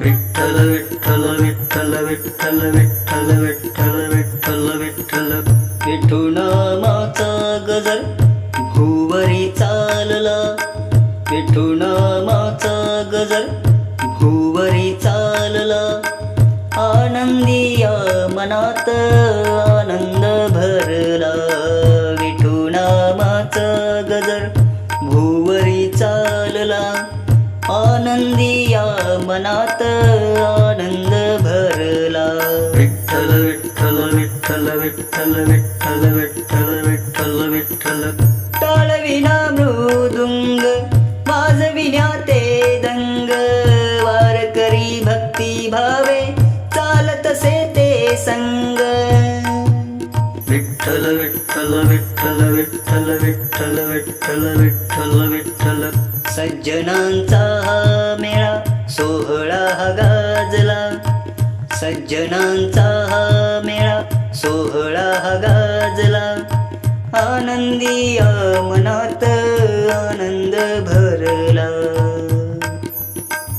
विठ्ठल विठ्ठल विठ्ठल विठ्ठल विठ्ठल विठ्ठल विठ्ठल विठ्ठल विठुनामाचा गजर भुवरी चालला विठुनामाचा गजर भुवरी चालला आनंदी या मनात आनंद भरला विठुनामाचा गजर भुवरी चालला आनंदी या मनात आनंद भरला विठ्ठल विठ्ठल विठ्ठल विठ्ठल विठ्ठल विठ्ठल विठ्ठल विठ्ठल टाळविना मृदुंग वाजविण्या ते दंग वारकरी भक्ती भावे चालतसे ते संग विठ्ठल विठ्ठल विठ्ठल विठ्ठल विठ्ठल विठ्ठल विठ्ठल विठ्ठल सज्जनांचा सज्जनांचा हा मेळा सोहळा हा गाजला. आनंदी या मनात आनंद भरला.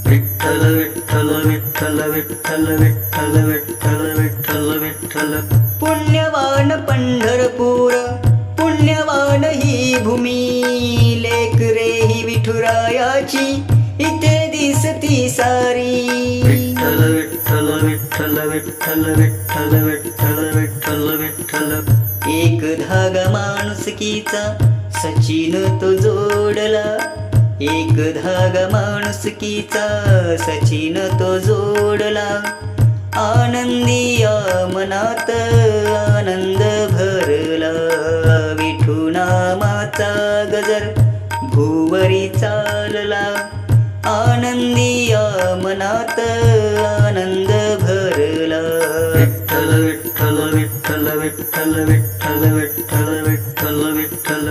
विठ्ठल विठ्ठल विठ्ठल विठ्ठल विठ्ठल विठ्ठल विठ्ठल विठ्ठल. पुण्यवान पंढरपूर पुण्यवान ही भूमी. लेक रे ही विठुरायाची इथे दिसती सारी. विठ्ठल विठ्ठल विठ्ठल विठ्ठल विठ्ठल विठ्ठल विठ्ठल एक धागा माणुसकीचा सचिन तो जोडला. एक धागा माणुसकीचा सचिन तो जोडला. आनंदी मनात आनंद भरला. विठू नामाचा गजर भुवरी चालला. आनंदी मनात आनंद भरला. विठ्ठल विठ्ठल विठ्ठल विठ्ठल विठ्ठल विठ्ठल विठ्ठल विठ्ठल.